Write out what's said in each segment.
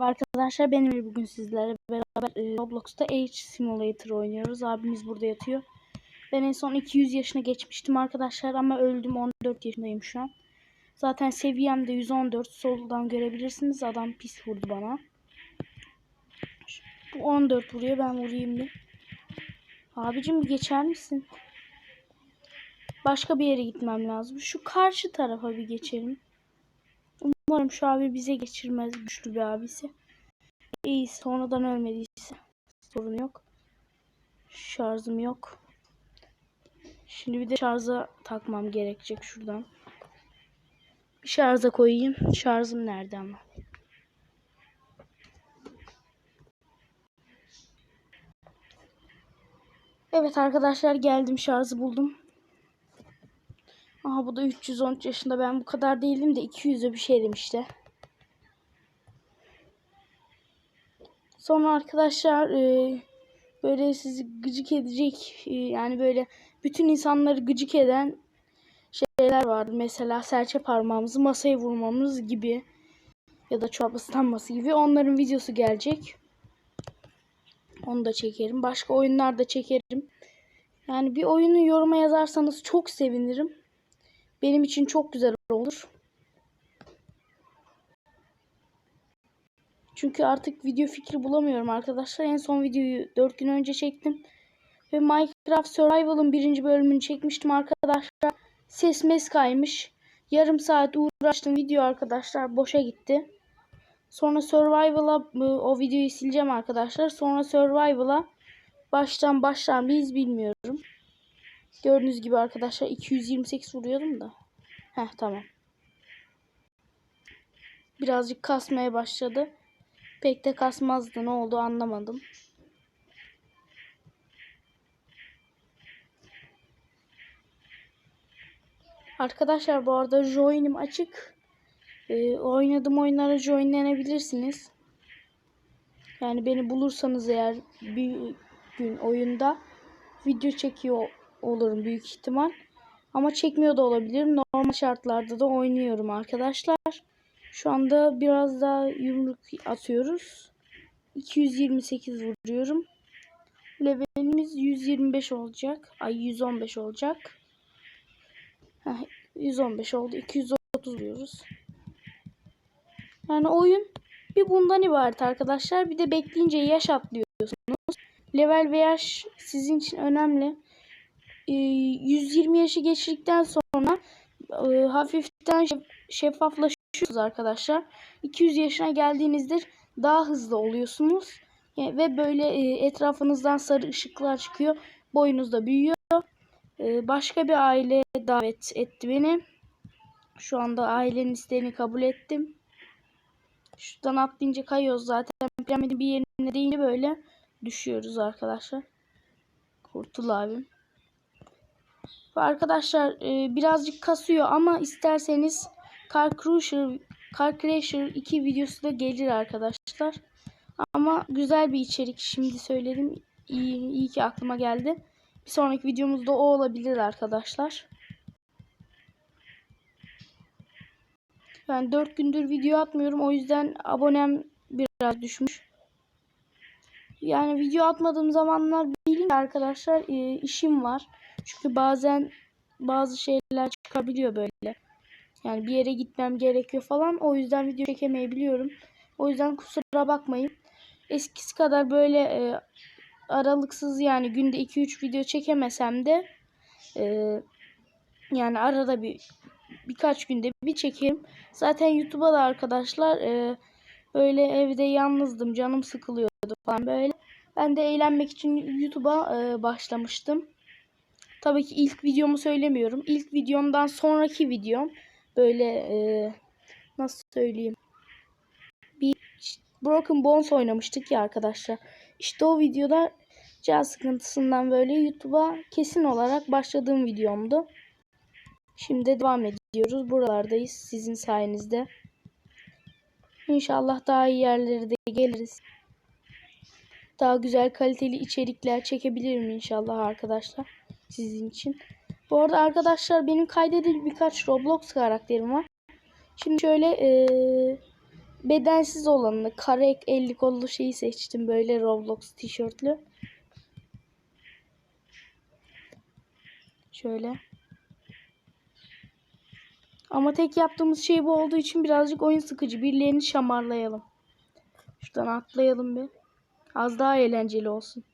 Arkadaşlar benim bugün sizlerle beraber e, Roblox'ta Age Simulator oynuyoruz. Abimiz burada yatıyor. Ben en son 200 yaşına geçmiştim arkadaşlar ama öldüm 14 yaşındayım şu an. Zaten seviyem de 114 soldan görebilirsiniz. Adam pis vurdu bana. Bu 14 vuruyor ben vurayım bir. Abicim bir geçer misin? Başka bir yere gitmem lazım. Şu karşı tarafa bir geçelim. Umarım şu abi bize geçirmez güçlü bir abisi. İyi sonradan ölmediyse sorun yok. Şarjım yok. Şimdi bir de şarja takmam gerekecek şuradan. Bir şarja koyayım. Şarjım nerede ama? Evet arkadaşlar geldim şarjı buldum. Aha bu da 313 yaşında. Ben bu kadar değilim de 200'e bir şeydim işte. Sonra arkadaşlar e, böyle sizi gıcık edecek e, yani böyle bütün insanları gıcık eden şeyler vardı. Mesela serçe parmağımızı masaya vurmamız gibi ya da çorba ıslanması gibi onların videosu gelecek. Onu da çekerim. Başka oyunlar da çekerim. Yani bir oyunu yoruma yazarsanız çok sevinirim. Benim için çok güzel olur. Çünkü artık video fikri bulamıyorum arkadaşlar. En son videoyu 4 gün önce çektim. Ve Minecraft Survival'ın birinci bölümünü çekmiştim arkadaşlar. Ses mes kaymış. Yarım saat uğraştım video arkadaşlar. Boşa gitti. Sonra Survival'a o videoyu sileceğim arkadaşlar. Sonra Survival'a baştan başlar mıyız bilmiyorum. Gördüğünüz gibi arkadaşlar 228 vuruyordum da. Heh tamam. Birazcık kasmaya başladı. Pek de kasmazdı. Ne oldu anlamadım. Arkadaşlar bu arada join'im açık. Ee, oynadığım oyunlara joinlenebilirsiniz. Yani beni bulursanız eğer bir gün oyunda video çekiyor olurum büyük ihtimal. Ama çekmiyor da olabilirim. Normal şartlarda da oynuyorum arkadaşlar. Şu anda biraz daha yumruk atıyoruz. 228 vuruyorum. Levelimiz 125 olacak. Ay 115 olacak. Heh, 115 oldu. 230 vuruyoruz. Yani oyun bir bundan ibaret arkadaşlar. Bir de bekleyince yaş atlıyorsunuz. Level ve yaş sizin için önemli. 120 yaşı geçtikten sonra e, hafiften şeffaflaşıyorsunuz arkadaşlar. 200 yaşına geldiğinizde daha hızlı oluyorsunuz. ve böyle e, etrafınızdan sarı ışıklar çıkıyor. Boyunuz da büyüyor. E, başka bir aile davet etti beni. Şu anda ailenin isteğini kabul ettim. Şuradan atlayınca kayıyoruz zaten. Piramidin bir yerine deyince böyle düşüyoruz arkadaşlar. Kurtul abim. Arkadaşlar e, birazcık kasıyor ama isterseniz Car Crusher, Car Crusher 2 videosu da gelir arkadaşlar. Ama güzel bir içerik şimdi söyledim. İyi, iyi ki aklıma geldi. Bir sonraki videomuzda o olabilir arkadaşlar. Ben 4 gündür video atmıyorum. O yüzden abonem biraz düşmüş. Yani video atmadığım zamanlar bilin arkadaşlar e, işim var. Çünkü bazen bazı şeyler çıkabiliyor böyle. Yani bir yere gitmem gerekiyor falan. O yüzden video çekemeyebiliyorum. O yüzden kusura bakmayın. Eskisi kadar böyle e, aralıksız yani günde 2-3 video çekemesem de e, yani arada bir birkaç günde bir çekerim. Zaten YouTube'a da arkadaşlar e, böyle evde yalnızdım. Canım sıkılıyordu falan böyle. Ben de eğlenmek için YouTube'a e, başlamıştım. Tabii ki ilk videomu söylemiyorum. İlk videomdan sonraki videom böyle e, nasıl söyleyeyim bir Broken Bones oynamıştık ya arkadaşlar. İşte o videoda can sıkıntısından böyle YouTube'a kesin olarak başladığım videomdu. Şimdi devam ediyoruz. Buralardayız sizin sayenizde. İnşallah daha iyi yerlere de geliriz. Daha güzel kaliteli içerikler çekebilirim inşallah arkadaşlar sizin için. Bu arada arkadaşlar benim kaydedilmiş birkaç Roblox karakterim var. Şimdi şöyle ee, bedensiz olanını kare 50 kollu şeyi seçtim böyle Roblox tişörtlü. Şöyle. Ama tek yaptığımız şey bu olduğu için birazcık oyun sıkıcı. Birilerini şamarlayalım. Şuradan atlayalım bir. Az daha eğlenceli olsun.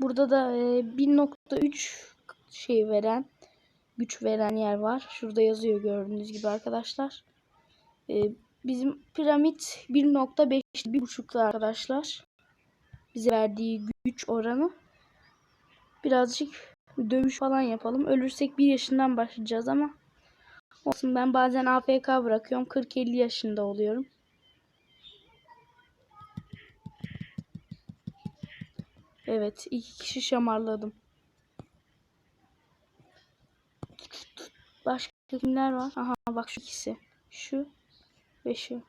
Burada da e, 1.3 şey veren, güç veren yer var. Şurada yazıyor gördüğünüz gibi arkadaşlar. E, bizim piramit 1.5 1.5'da arkadaşlar. Bize verdiği güç oranı. Birazcık dövüş falan yapalım. Ölürsek 1 yaşından başlayacağız ama olsun ben bazen AFK bırakıyorum. 40-50 yaşında oluyorum. Evet, iki kişi şamarladım. Başka kimler var? Aha bak şu ikisi. Şu ve şu.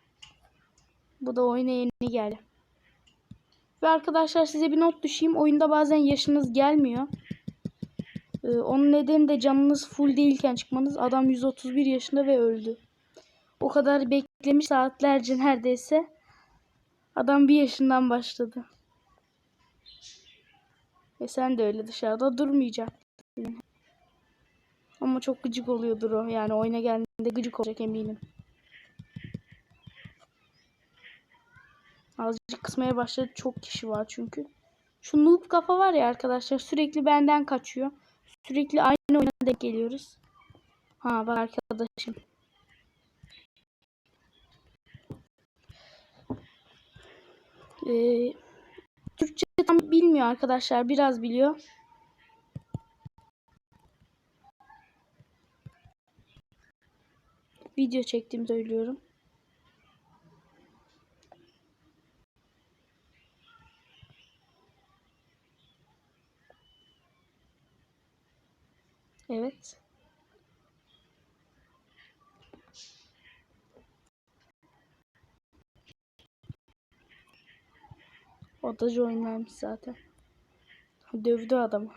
Bu da oyuna yeni geldi. Ve arkadaşlar size bir not düşeyim. Oyunda bazen yaşınız gelmiyor. Ee, onun nedeni de canınız full değilken çıkmanız. Adam 131 yaşında ve öldü. O kadar beklemiş saatlerce neredeyse. Adam bir yaşından başladı. Ve sen de öyle dışarıda durmayacak. Ama çok gıcık oluyordur o. Yani oyuna geldiğinde gıcık olacak eminim. Azıcık kısmaya başladı. Çok kişi var çünkü. Şu noob kafa var ya arkadaşlar. Sürekli benden kaçıyor. Sürekli aynı oyuna denk geliyoruz. Ha bak arkadaşım. Ee, Türkçe tam bilmiyor arkadaşlar. Biraz biliyor. Video çektiğimi söylüyorum. Evet. O da joinlenmiş zaten. Dövdü adamı.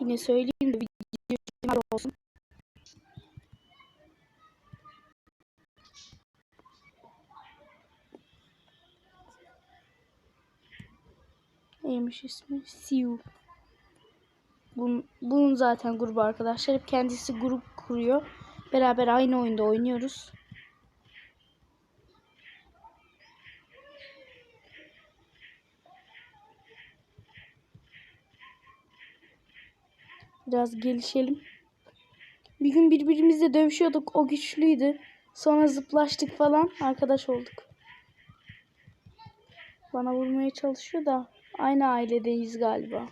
Yine söyleyeyim de video olsun. Neymiş ismi? Siu. Bunun, bunun zaten grubu arkadaşlar. Hep kendisi grup kuruyor. Beraber aynı oyunda oynuyoruz. Biraz gelişelim. Bir gün birbirimizle dövüşüyorduk. O güçlüydü. Sonra zıplaştık falan. Arkadaş olduk. Bana vurmaya çalışıyor da aynı ailedeyiz galiba.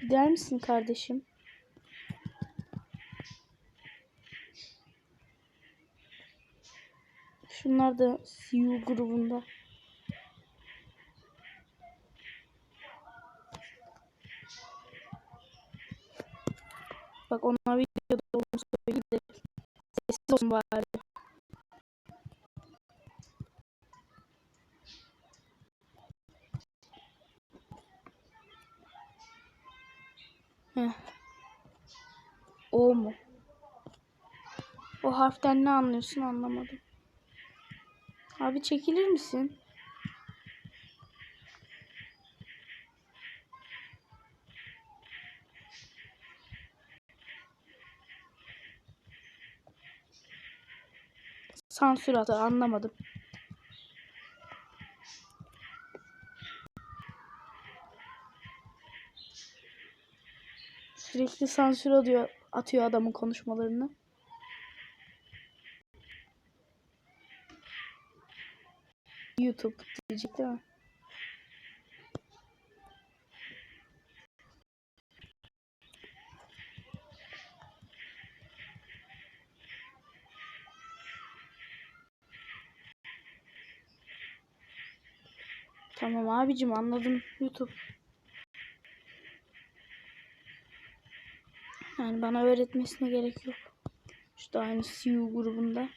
Gider misin kardeşim? Şunlar da CU grubunda. Bak onlar videoda söyleyeyim de sessiz olsun bari. Heh. O mu? O harften ne anlıyorsun anlamadım. Abi çekilir misin? Sansür atı anlamadım. Sürekli sansür atıyor, atıyor adamın konuşmalarını. YouTube diyecek değil mi? Tamam abicim anladım YouTube. Yani bana öğretmesine gerek yok. İşte aynı CU grubunda.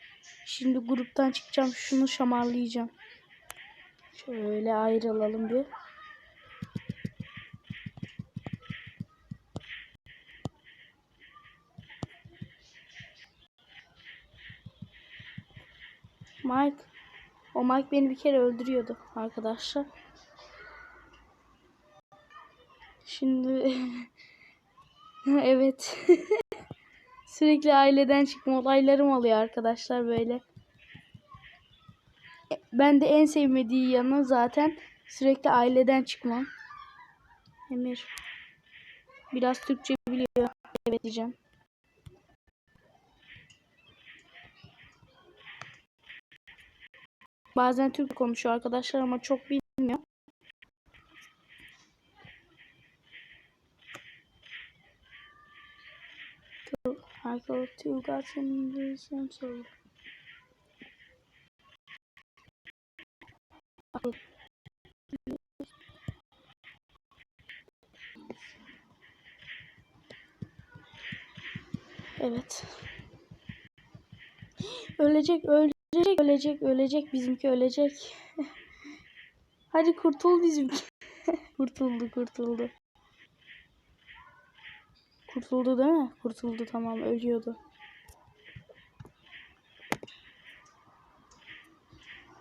Şimdi gruptan çıkacağım. Şunu şamarlayacağım. Şöyle ayrılalım bir. Mike. O Mike beni bir kere öldürüyordu arkadaşlar. Şimdi evet. Sürekli aileden çıkma olaylarım oluyor arkadaşlar böyle. Ben de en sevmediği yanı zaten sürekli aileden çıkmam. Emir. Biraz Türkçe biliyor. Evet diyeceğim. Bazen Türk konuşuyor arkadaşlar ama çok bilmiyor. I go to God's in this and so. Evet. Ölecek, ölecek, ölecek, ölecek. Bizimki ölecek. Hadi kurtul bizimki. kurtuldu, kurtuldu. Kurtuldu değil mi? Kurtuldu tamam ölüyordu.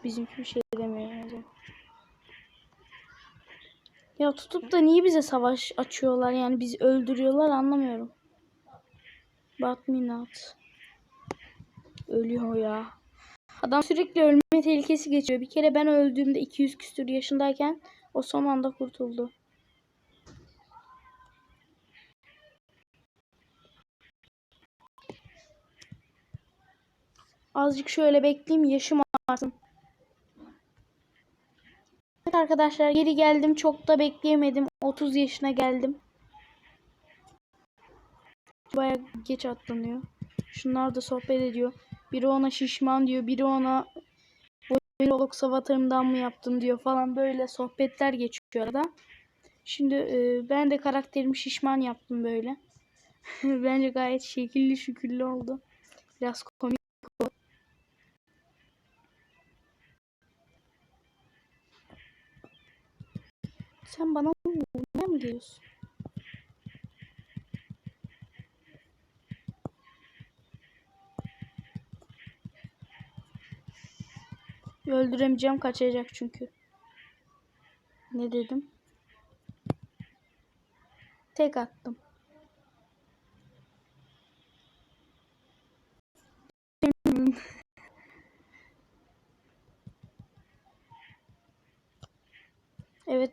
Bizimki bir şey demiyor. Ya tutup da niye bize savaş açıyorlar yani bizi öldürüyorlar anlamıyorum. Batminat. Ölüyor ya. Adam sürekli ölme tehlikesi geçiyor. Bir kere ben öldüğümde 200 küsür yaşındayken o son anda kurtuldu. Azıcık şöyle bekleyeyim yaşım artsın. Evet arkadaşlar geri geldim. Çok da bekleyemedim. 30 yaşına geldim. Baya geç atlanıyor. Şunlar da sohbet ediyor. Biri ona şişman diyor. Biri ona Vlog savatırımdan mı yaptın diyor falan böyle sohbetler geçiyor arada. Şimdi e, ben de karakterimi şişman yaptım böyle. Bence gayet şekilli şükürlü oldu. Biraz komik Sen bana vurmaya mı geliyorsun? Öldüremeyeceğim kaçacak çünkü. Ne dedim? Tek attım.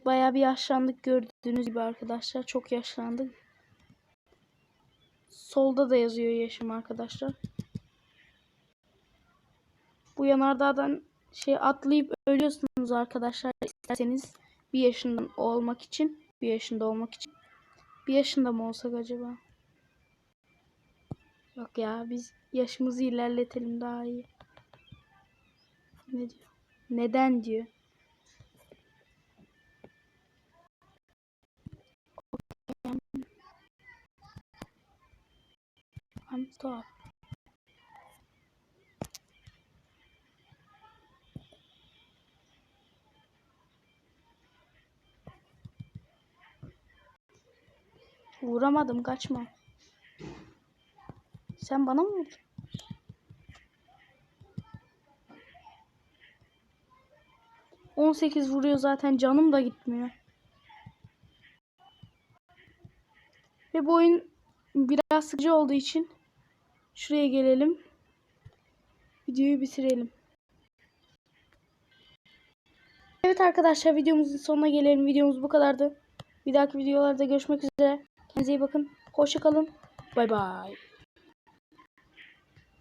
Bayağı bir yaşlandık gördüğünüz gibi arkadaşlar. Çok yaşlandık. Solda da yazıyor yaşım arkadaşlar. Bu yanardağdan şey atlayıp ölüyorsunuz arkadaşlar isterseniz bir yaşında olmak için bir yaşında olmak için bir yaşında mı olsak acaba yok ya biz yaşımızı ilerletelim daha iyi ne diyor neden diyor stop Vuramadım kaçma. Sen bana mı vurdun? On sekiz vuruyor zaten canım da gitmiyor. Ve bu oyun biraz sıkıcı olduğu için şuraya gelelim. Videoyu bitirelim. Evet arkadaşlar videomuzun sonuna gelelim. Videomuz bu kadardı. Bir dahaki videolarda görüşmek üzere. Kendinize iyi bakın. Hoşçakalın. Bay bay.